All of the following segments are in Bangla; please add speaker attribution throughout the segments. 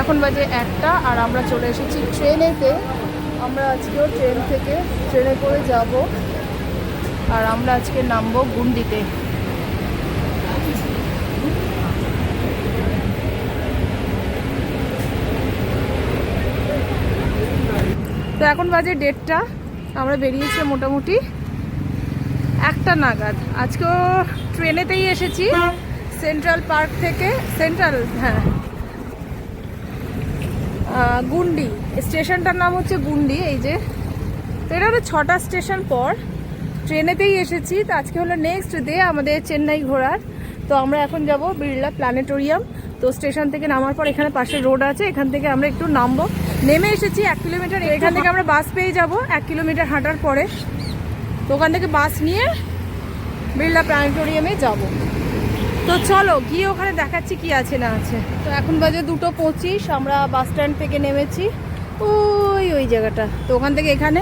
Speaker 1: এখন বাজে একটা আর আমরা চলে এসেছি ট্রেনেতে। আমরা আজকেও ট্রেন থেকে, ট্রেনে করে যাব। আর আমরা আজকে নামবো গুন্ডিতে। তো এখন বাজে ডেটটা আমরা বেরিয়েছি মোটামুটি একটা নাগাদ। আজকেও ট্রেনেতেই এসেছি। সেন্ট্রাল পার্ক থেকে। সেন্ট্রাল হ্যাঁ। গুন্ডি। স্টেশনটার নাম হচ্ছে গুন্ডি এই যে। তো এটা হলো ছটা স্টেশন পর। ট্রেনেতেই এসেছি। তো আজকে হলো নেক্সট ডে আমাদের চেন্নাই ঘোরার। তো আমরা এখন যাব বিড়লা প্ল্যানেটোরিয়াম। তো স্টেশন থেকে নামার পর এখানে পাশে রোড আছে। এখান থেকে আমরা একটু নামবো। নেমে এসেছি এক কিলোমিটার। এখান থেকে আমরা বাস পেয়ে যাব এক কিলোমিটার হাঁটার পরে। তো ওখান থেকে বাস নিয়ে বিড়লা প্ল্যানেটোরিয়ামে যাব। তো চলো, গিয়ে ওখানে দেখাচ্ছি কি আছে না আছে। তো এখন বাজে দুটো পঁচিশ, আমরা বাস স্ট্যান্ড থেকে নেমেছি। ওই ওই জায়গাটা। তো ওখান থেকে এখানে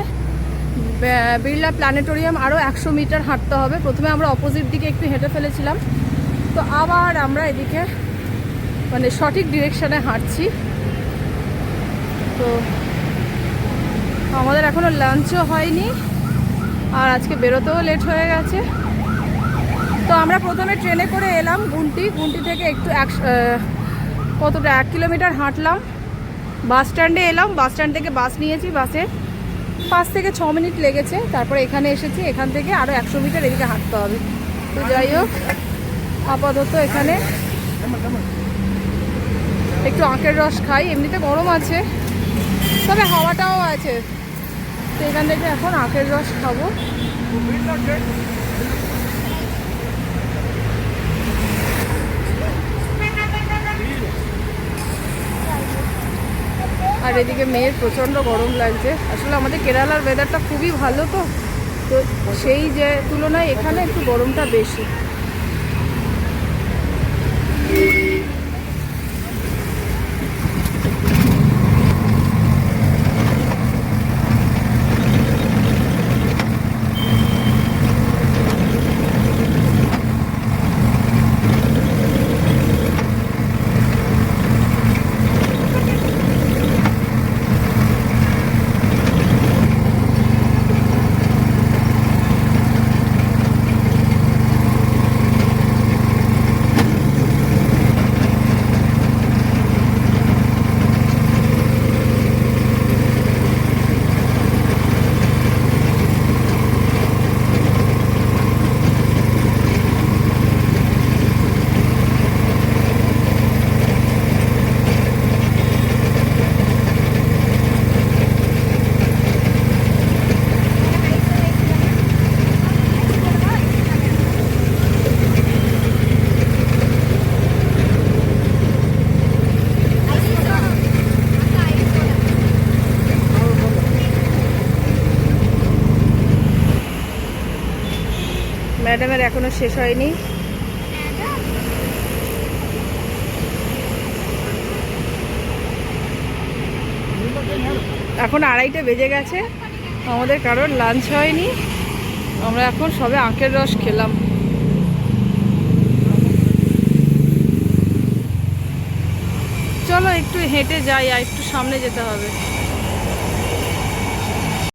Speaker 1: বিড়লা প্ল্যানেটোরিয়াম আরও একশো মিটার হাঁটতে হবে। প্রথমে আমরা অপোজিট দিকে একটু হেঁটে ফেলেছিলাম। তো আবার আমরা এদিকে মানে সঠিক ডিরেকশানে হাঁটছি। তো আমাদের এখনও লাঞ্চও হয়নি, আর আজকে বেরোতেও লেট হয়ে গেছে। তো আমরা প্রথমে ট্রেনে করে এলাম গুন্টি। গুনটি থেকে একটু এক কতটা? এক কিলোমিটার হাঁটলাম। বাস স্ট্যান্ডে এলাম। বাস স্ট্যান্ড থেকে বাস নিয়েছি বাসে। পাঁচ থেকে ছ মিনিট লেগেছে। তারপরে এখানে এসেছি। এখান থেকে আরও একশো মিটার এদিকে হাঁটতে হবে। তো যাই হোক, আপাতত এখানে একটু আখের রস খাই। এমনিতে গরম আছে, তবে হাওয়াটাও আছে। তো এখান থেকে এখন আখের রস খাব। আর এদিকে মেয়ের প্রচণ্ড গরম লাগছে। আসলে আমাদের কেরালার ওয়েদারটা খুবই ভালো তো। তো সেই যে তুলনায় এখানে একটু গরমটা বেশি। ম্যাডামের এখনও শেষ হয়নি। এখন আড়াইটা বেজে গেছে। আমাদের কারোর লাঞ্চ হয়নি। আমরা এখন সবে আখের রস খেলাম। চলো একটু হেঁটে যাই আর একটু সামনে যেতে হবে।